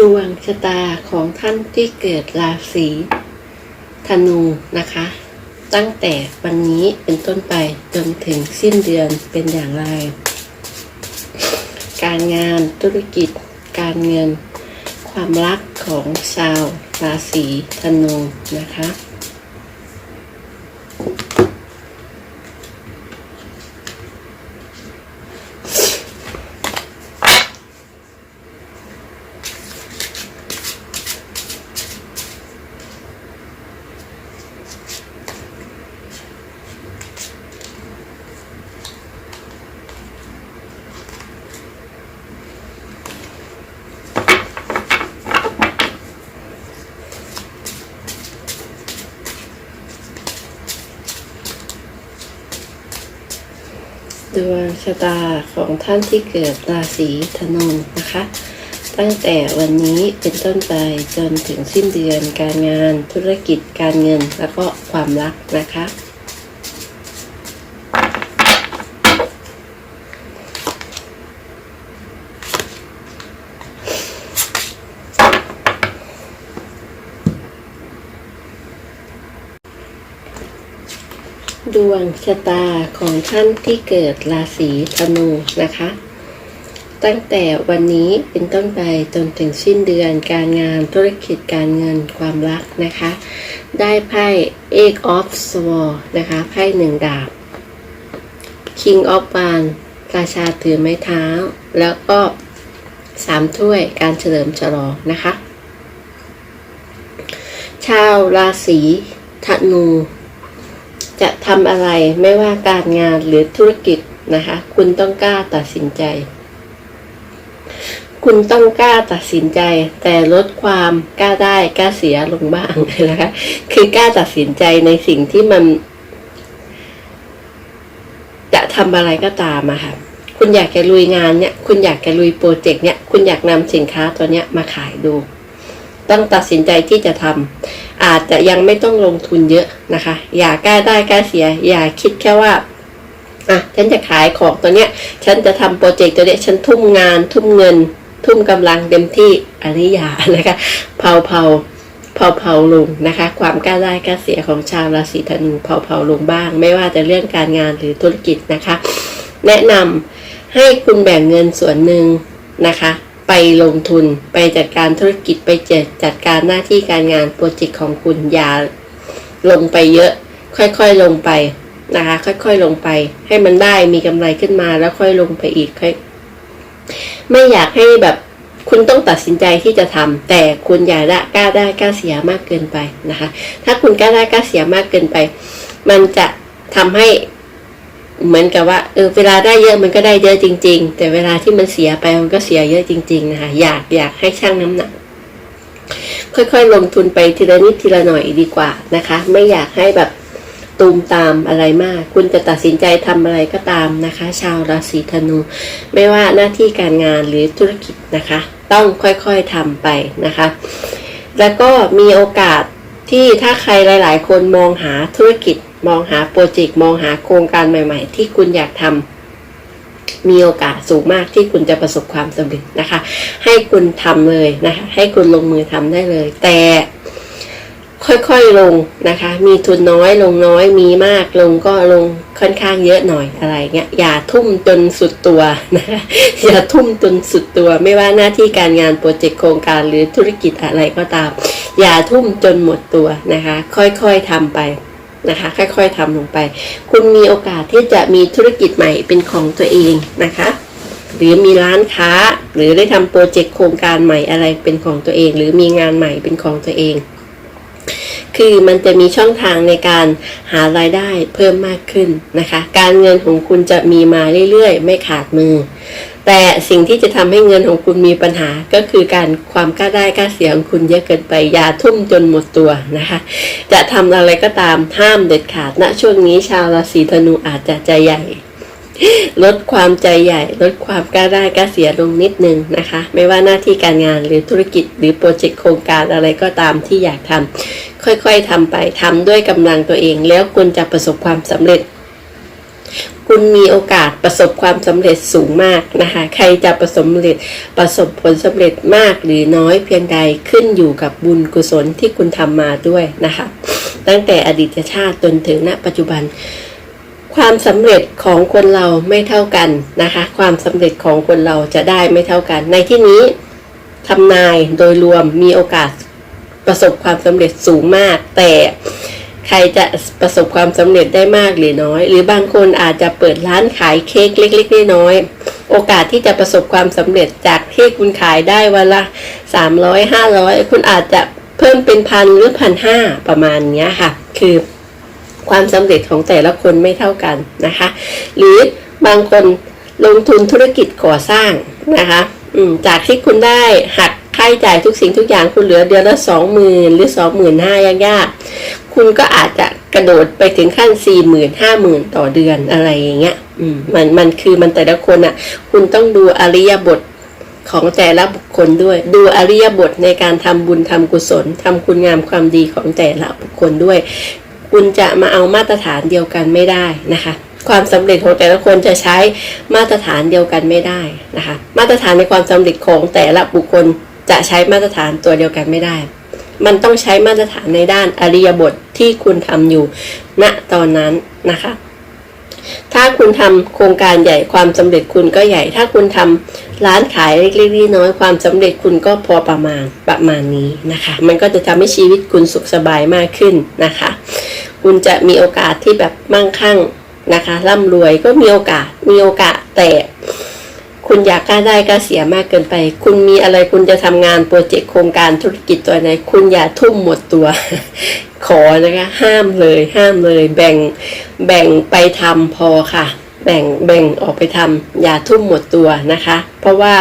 ดวงชะตาของท่านที่เกิดราศีธนูนะคะ ตั้งแต่วันนี้เป็นต้นไปจนถึงสิ้นเดือนเป็นอย่างไร การงานธุรกิจ การเงิน ความรักของชาวราศีธนูนะคะ ดวงชะตาของท่านที่เกิดราศีธนูนะคะ ตั้งแต่วันนี้เป็นต้นไปจนถึงสิ้นเดือนการงานธุรกิจการเงินแล้วก็ความรักนะคะ ดวงชะตาของท่านที่เกิดราศีธนูนะคะ ตั้งแต่วันนี้เป็นต้นไปจนถึงสิ้นเดือนการงานธุรกิจการเงินความรักนะคะ ได้ไพ่ Eight of Swords นะคะไพ่หนึ่งดาบ King of w a n ราชาถือไม้เท้า แล้วก็สามถ้วยการเฉลิมฉลองนะคะ ชาวราศีธนู จะทำอะไรไม่ว่าการงานหรือธุรกิจนะคะ คุณต้องกล้าตัดสินใจ คุณต้องกล้าตัดสินใจ แต่ลดความกล้าได้กล้าเสียลงบ้างนะคะคือกล้าตัดสินใจในสิ่งที่มัน จะทำอะไรก็ตามอะค่ะคุณอยากจะลุยงานเนี่ย คุณอยากจะลุยโปรเจกต์เนี่ย คุณอยากนำสินค้าตัวเนี้ยมาขายดู ต้องตัดสินใจที่จะทำ อาจจะยังไม่ต้องลงทุนเยอะนะคะ อย่ากล้าได้กล้าเสีย อย่าคิดแค่ว่าอะฉันจะขายของตัวเนี้ย ฉันจะทำโปรเจกต์ตัวเนี้ย ฉันทุ่มงาน ทุ่มเงิน ทุ่มกำลังเต็มที่อันนี้อย่านะคะ เผาเผาเผาเผาลงนะคะ ความกล้าได้กล้าเสียของชาวราศีธนูเผาเผาลงบ้าง ไม่ว่าจะเรื่องการงานหรือธุรกิจนะคะ แนะนำให้คุณแบ่งเงินส่วนหนึ่งนะคะ ไปลงทุนไปจัดการธุรกิจไปจัดจัดการหน้าที่การงานโปรเจกต์ของคุณอย่าลงไปเยอะ ค่อยๆลงไปนะคะ ค่อยๆลงไป ให้มันได้มีกำไรขึ้นมาแล้วค่อยลงไปอีกค่อยไม่อยากให้แบบคุณต้องตัดสินใจที่จะทำแต่คุณอย่าได้กล้าได้กล้าเสียมากเกินไปนะคะ ถ้าคุณกล้าได้กล้าเสียมากเกินไป มันจะทำให้ เหมือนกับว่าเออเวลาได้เยอะมันก็ได้เยอะจริง ๆ แต่เวลาที่มันเสียไปมันก็เสียเยอะจริง ๆ นะคะอยากอยากให้ชั่งน้ำหนัก ค่อยๆลงทุนไปทีละนิดทีละหน่อยดีกว่านะคะ ไม่อยากให้แบบตูมตามอะไรมาก คุณจะตัดสินใจทำอะไรก็ตามนะคะ ชาวราศีธนู ไม่ว่าหน้าที่การงานหรือธุรกิจนะคะ ต้องค่อยๆทำไปนะคะ แล้วก็มีโอกาสที่ถ้าใครหลาย ๆ คนมองหาธุรกิจ มองหาโปรเจกต์มองหาโครงการใหม่ ๆ ที่คุณอยากทำมีโอกาสสูงมากที่คุณจะประสบความสำเร็จนะคะ ให้คุณทำเลยนะคะ ให้คุณลงมือทำได้เลย แต่ค่อยๆลงนะคะ มีทุนน้อยลงน้อย มีมากลงก็ลงค่อนข้างเยอะหน่อยอะไรเงี้ย อย่าทุ่มจนสุดตัวนะคะอย่าทุ่มจนสุดตัว ไม่ว่าหน้าที่การงานโปรเจกต์โครงการหรือธุรกิจอะไรก็ตาม อย่าทุ่มจนหมดตัวนะคะ ค่อยๆทำไป นะคะ ค่อยๆทำลงไป คุณมีโอกาสที่จะมีธุรกิจใหม่เป็นของตัวเองนะคะ หรือมีร้านค้าหรือได้ทำโปรเจกต์โครงการใหม่อะไรเป็นของตัวเอง หรือมีงานใหม่เป็นของตัวเอง คือมันจะมีช่องทางในการหารายได้เพิ่มมากขึ้นนะคะ การเงินของคุณจะมีมาเรื่อยๆ ไม่ขาดมือ แต่สิ่งที่จะทำให้เงินของคุณมีปัญหาก็คือการความกล้าได้กล้าเสียของคุณเยอะเกินไปอย่าทุ่มจนหมดตัวนะคะ จะทำอะไรก็ตามห้ามเด็ดขาดณช่วงนี้ชาวราศีธนูอาจจะใจใหญ่ลดความใจใหญ่ ลดความกล้าได้กล้าเสียลงนิดนึงนะคะ ไม่ว่าหน้าที่การงานหรือธุรกิจหรือโปรเจกต์โครงการอะไรก็ตามที่อยากทำค่อยๆทำไปทำด้วยกำลังตัวเอง แล้วคุณจะประสบความสำเร็จ คุณมีโอกาสประสบความสำเร็จสูงมากนะคะ ใครจะประสบผลประสบผลสำเร็จมากหรือน้อยเพียงใดขึ้นอยู่กับบุญกุศลที่คุณทำมาด้วยนะคะ ตั้งแต่อดีตชาติจนถึงณ ปัจจุบัน ความสำเร็จของคนเราไม่เท่ากันนะคะ ความสำเร็จของคนเราจะได้ไม่เท่ากัน ในที่นี้ทำนายโดยรวมมีโอกาสประสบความสำเร็จสูงมาก แต่ ใครจะประสบความสำเร็จได้มากหรือน้อย หรือบางคนอาจจะเปิดร้านขายเค้กเล็กๆน้อยๆโอกาสที่จะประสบความสำเร็จจากที่คุณขายได้วันละสามร้อยห้าร้อยคุณอาจจะเพิ่มเป็นพันหรือพันห้าประมาณเนี้ยค่ะ คือความสำเร็จของแต่ละคนไม่เท่ากันนะคะ หรือบางคนลงทุนธุรกิจก่อสร้างนะคะจากที่คุณได้หัก ค่าใช้จ่ายทุกสิ่งทุกอย่างคุณเหลือเดือนละสองหมื่นหรือสองหมื่นห้ายากๆคุณก็อาจจะกระโดดไปถึงขั้นสี่หมื่นห้าหมื่นต่อเดือนอะไรอย่างเงี้ยอืมมันมันคือมันแต่ละคนอะ คุณต้องดูอริยบทของแต่ละบุคคลด้วย ดูอริยบทในการทำบุญทำกุศลทำคุณงามความดีของแต่ละบุคคลด้วย คุณจะมาเอามาตรฐานเดียวกันไม่ได้นะคะความสำเร็จของแต่ละคนจะใช้มาตรฐานเดียวกันไม่ได้นะคะ มาตรฐานในความสำเร็จของแต่ละบุคคล จะใช้มาตรฐานตัวเดียวกันไม่ได้ มันต้องใช้มาตรฐานในด้านอริยบทที่คุณทำอยู่ณตอนนั้นนะคะ ถ้าคุณทำโครงการใหญ่ความสำเร็จคุณก็ใหญ่ ถ้าคุณทำร้านขายเล็กๆน้อยความสำเร็จคุณก็พอประมาณประมาณนี้นะคะ มันก็จะทำให้ชีวิตคุณสุขสบายมากขึ้นนะคะ คุณจะมีโอกาสที่แบบมั่งคั่งนะคะร่ำรวยก็มีโอกาสมีโอกาสแต่ คุณอยากกล้าได้กล้าเสียมากเกินไป คุณมีอะไรคุณจะทำงานโปรเจกต์โครงการธุรกิจตัวไหน คุณอย่าทุ่มหมดตัว ขอนะคะ ห้ามเลย ห้ามเลย แบ่ง แบ่งไปทำพอค่ะ แบ่ง แบ่งออกไปทำอย่าทุ่มหมดตัวนะคะ เพราะว่า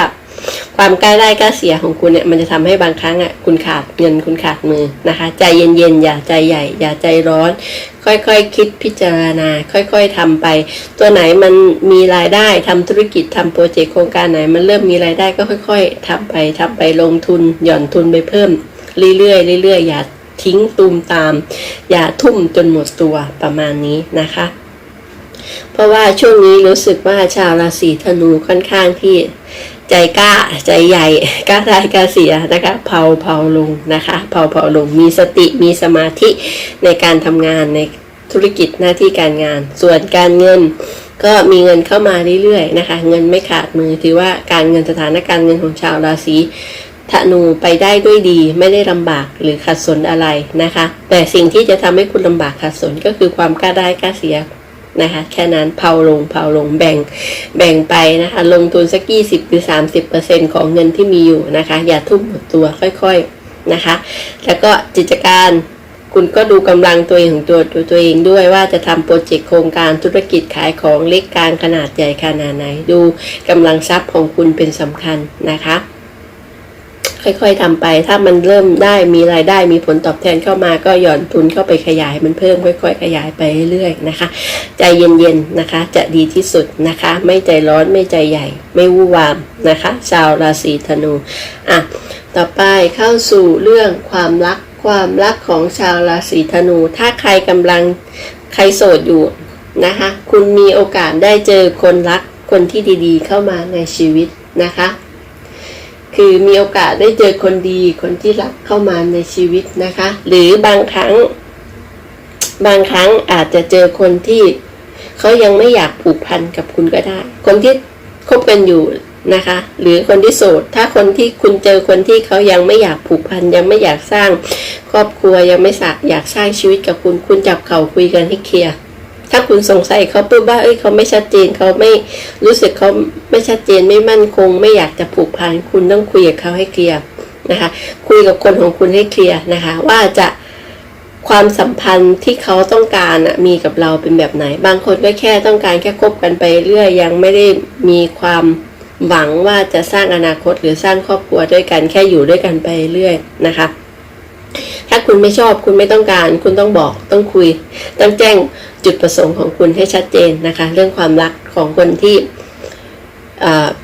ความกล้าได้กล้าเสียของคุณเนี่ยมันจะทำให้บางครั้งอะคุณขาดเงินคุณขาดมือนะคะ ใจเย็นๆอย่าใจใหญ่ อย่าใจร้อน ค่อยๆคคิดพิจารณา ค่อยๆทำไป ตัวไหนมันมีรายได้ทำธุรกิจทำโปรเจกต์โครงการไหนมันเริ่มมีรายได้ก็ค่อย ๆทำไปทำไปลงทุน หย่อนทุนไปเพิ่ม เรื่อยๆเรื่อยๆอย่าทิ้งตูมตาม อย่าทุ่มจนหมดตัวประมาณนี้นะคะ เพราะว่าช่วงนี้รู้สึกว่าชาวราศีธนูค่อนข้างที่ ใจกล้าใจใหญ่กล้าได้กล้าเสียนะคะเผาเผาลงนะคะเผาเผาลงมีสติมีสมาธิในการทำงานในธุรกิจหน้าที่การงาน ส่วนการเงินก็มีเงินเข้ามาเรื่อยๆนะคะ เงินไม่ขาดมือถือว่าการเงินสถานการณ์เงินของชาวราศีธนูไปได้ด้วยดีไม่ได้ลำบากหรือขัดสนอะไรนะคะ แต่สิ่งที่จะทำให้คุณลำบากขัดสนก็คือความกล้าได้กล้าเสีย นะคะแค่นั้นเผาลงเผาลงแบ่งแบ่งไปนะคะ ลงทุนสักยี่สิบหรือสามสิบเปอร์เซ็นของเงินที่มีอยู่นะคะ อย่าทุ่มหมดตัวค่อยๆนะคะ แล้วก็กิจการคุณก็ดูกำลังตัวเองของตัวตัวตัวเองด้วยว่าจะทำโปรเจกต์โครงการธุรกิจขายของเล็กกลางขนาดใหญ่ขนาดไหน ดูกำลังทรัพย์ของคุณเป็นสำคัญนะคะ ค่อย ๆทำไป ถ้ามันเริ่มได้มีรายได้มีผลตอบแทนเข้ามาก็หย่อนทุนเข้าไปขยายมันเพิ่มค่อย ๆ ขยายไปเรื่อยๆนะคะ ใจเย็นๆนะคะ จะดีที่สุดนะคะ ไม่ใจร้อนไม่ใจใหญ่ ไม่วู่วามนะคะ ชาวราศีธนูอะต่อไปเข้าสู่เรื่องความรักความรักของชาวราศีธนู ถ้าใครกำลังใครโสดอยู่นะคะ คุณมีโอกาสได้เจอคนรักคนที่ดีๆ เข้ามาในชีวิตนะคะ คือมีโอกาสได้เจอคนดีคนที่รักเข้ามาในชีวิตนะคะ หรือบางครั้ง บางครั้งอาจจะเจอคนที่เขายังไม่อยากผูกพันกับคุณก็ได้ คนที่คบกันอยู่นะคะ หรือคนที่โสด ถ้าคนที่คุณเจอคนที่เขายังไม่อยากผูกพันยังไม่อยากสร้าง ครอบครัวยังไม่สักอยากสร้างชีวิตกับคุณ คุณจับเข่าคุยกันให้เคลียร์ ถ้าคุณสงสัยเขาปุ๊บว่าเอ้ยเขาไม่ชัดเจนเขาไม่รู้สึกเขาไม่ชัดเจนไม่มั่นคง ไม่อยากจะผูกพันคุณต้องคุยกับเขาให้เคลียร์นะคะ คุยกับคนของคุณให้เคลียร์นะคะ ว่าจะความสัมพันธ์ที่เขาต้องการน่ะมีกับเราเป็นแบบไหน บางคนก็แค่ต้องการแค่คบกันไปเรื่อยยังไม่ได้มีความหวังว่าจะสร้างอนาคตหรือสร้างครอบครัวด้วยกันแค่อยู่ด้วยกันไปเรื่อยนะคะ ถ้าคุณไม่ชอบคุณไม่ต้องการ คุณต้องบอกต้องคุย ต้องแจ้งจุดประสงค์ของคุณให้ชัดเจนนะคะ เรื่องความรักของคนที่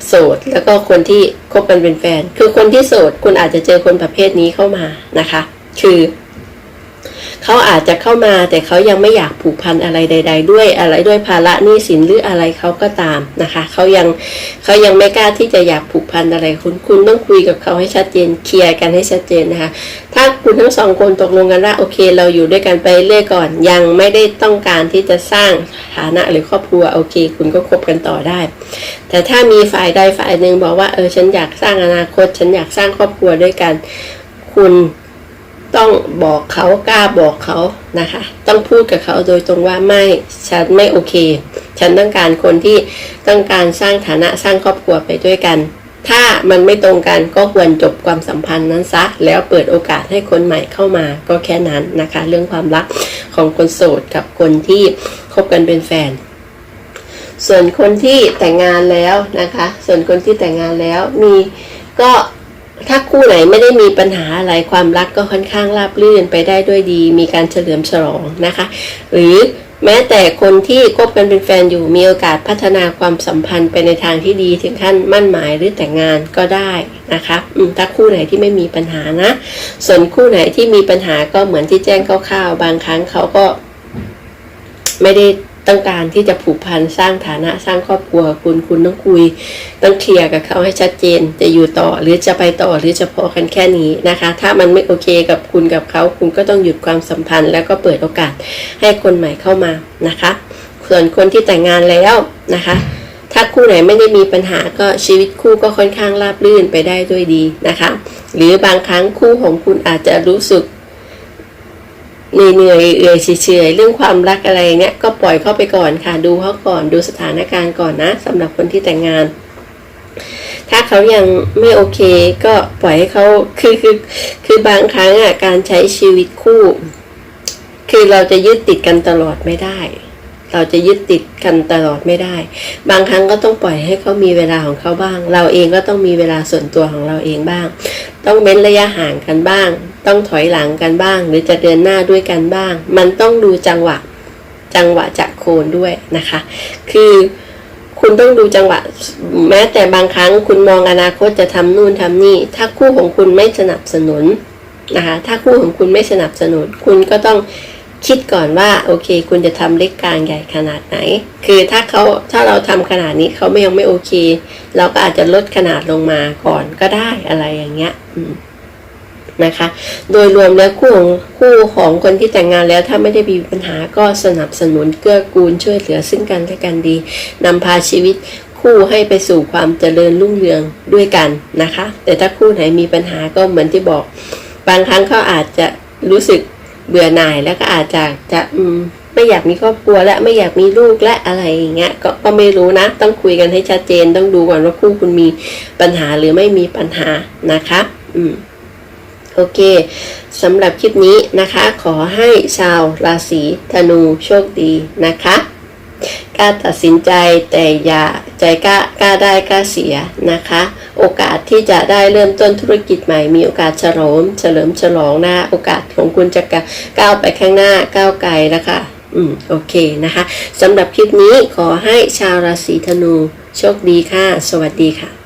โสดแล้วก็คนที่คบกันเป็นแฟน คือคนที่โสดคุณอาจจะเจอคนประเภทนี้เข้ามานะคะ คือ เขาอาจจะเข้ามาแต่เขายังไม่อยากผูกพันอะไรใด ๆ ด้วยอะไรด้วยภาระหนี้สินหรืออะไรเขาก็ตามนะคะเขายังเขายังไม่กล้าที่จะอยากผูกพันอะไรคุณคุณต้องคุยกับเขาให้ชัดเจนเคลียร์กันให้ชัดเจนนะคะ ถ้าคุณทั้งสองคนตกลงกันว่าโอเค เราอยู่ด้วยกันไปเรื่อยก่อน ยังไม่ได้ต้องการที่จะสร้างฐานะหรือครอบครัวโอเค คุณก็คบกันต่อได้ แต่ถ้ามีฝ่ายใดฝ่ายหนึ่งบอกว่าเออฉันอยากสร้างอนาคต ฉันอยากสร้างครอบครัวด้วยกัน คุณ ต้องบอกเขากล้าบอกเขานะคะ ต้องพูดกับเขาโดยตรงว่าไม่ฉันไม่โอเค ฉันต้องการคนที่ต้องการสร้างฐานะสร้างครอบครัวไปด้วยกัน ถ้ามันไม่ตรงกันก็ควรจบความสัมพันธ์นั้นซะ แล้วเปิดโอกาสให้คนใหม่เข้ามาก็แค่นั้นนะคะ เรื่องความรักของคนโสดกับคนที่คบกันเป็นแฟนส่วนคนที่แต่งงานแล้วนะคะ ส่วนคนที่แต่งงานแล้วมีก็ ถ้าคู่ไหนไม่ได้มีปัญหาอะไรความรักก็ค่อนข้างราบรื่นไปได้ด้วยดี มีการเฉลิมฉลองนะคะ หรือแม้แต่คนที่คบกันเป็นแฟนอยู่มีโอกาสพัฒนาความสัมพันธ์ไปในทางที่ดีถึงขั้นมั่นหมายหรือแต่งงานก็ได้นะคะถ้าคู่ไหนที่ไม่มีปัญหานะ ส่วนคู่ไหนที่มีปัญหาก็เหมือนที่แจ้งคร่าวๆบางครั้งเขาก็ไม่ได้ ต้องการที่จะผูกพันสร้างฐานะสร้างครอบครัวคุณคุณต้องคุย ต้องเคลียร์กับเขาให้ชัดเจน จะอยู่ต่อหรือจะไปต่อหรือจะพอกันแค่นี้นะคะ ถ้ามันไม่โอเคกับคุณกับเขา คุณก็ต้องหยุดความสัมพันธ์ แล้วก็เปิดโอกาสให้คนใหม่เข้ามานะคะ ส่วนคนที่แต่งงานแล้วนะคะถ้าคู่ไหนไม่ได้มีปัญหาก็ชีวิตคู่ก็ค่อนข้างราบรื่นไปได้ด้วยดีนะคะ หรือบางครั้งคู่ของคุณอาจจะรู้สึก เหนื่อยๆเอื่อยเฉยเรื่องความรักอะไรเนี้ยก็ปล่อยเข้าไปก่อนค่ะดูเขาก่อนดูสถานการณ์ก่อนนะสำหรับคนที่แต่งงาน ถ้าเขายังไม่โอเค ก็ปล่อยให้เขาคือคือคือบางครั้งอะการใช้ชีวิตคู่ คือเราจะยึดติดกันตลอดไม่ได้ เราจะยึดติดกันตลอดไม่ได้ บางครั้งก็ต้องปล่อยให้เขามีเวลาของเขาบ้าง เราเองก็ต้องมีเวลาส่วนตัวของเราเองบ้าง ต้องเว้นระยะห่างกันบ้าง ต้องถอยหลังกันบ้าง หรือจะเดินหน้าด้วยกันบ้าง มันต้องดูจังหวะจังหวะจากโคนด้วยนะคะ คือคุณต้องดูจังหวะ แม้แต่บางครั้งคุณมองอนาคตจะทำนู่นทำนี่ ถ้าคู่ของคุณไม่สนับสนุนนะคะ ถ้าคู่ของคุณไม่สนับสนุน คุณก็ต้อง คิดก่อนว่าโอเค คุณจะทำเล็กกลางใหญ่ขนาดไหน คือถ้าเขาถ้าเราทำขนาดนี้เขาไม่ยังไม่โอเค เราก็อาจจะลดขนาดลงมาก่อนก็ได้อะไรอย่างเงี้ยนะคะ โดยรวมแล้วคู่ของคู่ของคนที่แต่งงานแล้วถ้าไม่ได้มีปัญหาก็สนับสนุนเกื้อกูลช่วยเหลือซึ่งกันและกันดีนำพาชีวิตคู่ให้ไปสู่ความเจริญรุ่งเรืองด้วยกันนะคะ แต่ถ้าคู่ไหนมีปัญหาก็เหมือนที่บอก บางครั้งเขาอาจจะรู้สึก เบื่อหน่ายแล้วก็อาจจะจะอืมไม่อยากมีครอบครัวและไม่อยากมีลูกและอะไรอย่างเงี้ยก็ก็ไม่รู้นะ ต้องคุยกันให้ชัดเจนต้องดูก่อนว่าคู่คุณมีปัญหาหรือไม่มีปัญหานะคะ อืมโอเคสำหรับคลิปนี้นะคะ ขอให้ชาวราศีธนูโชคดีนะคะกล้าตัดสินใจแต่อย่า ใจกล้ากล้าได้กล้าเสียนะคะ โอกาสที่จะได้เริ่มต้นธุรกิจใหม่ มีโอกาสเฉลิมเฉลิมฉลองนะโอกาสของคุณจะก้าวไปข้างหน้าก้าวไกลแล้วค่ะอืมโอเคนะคะสำหรับคลิปนี้ขอให้ชาวราศีธนูโชคดีค่ะ สวัสดีค่ะ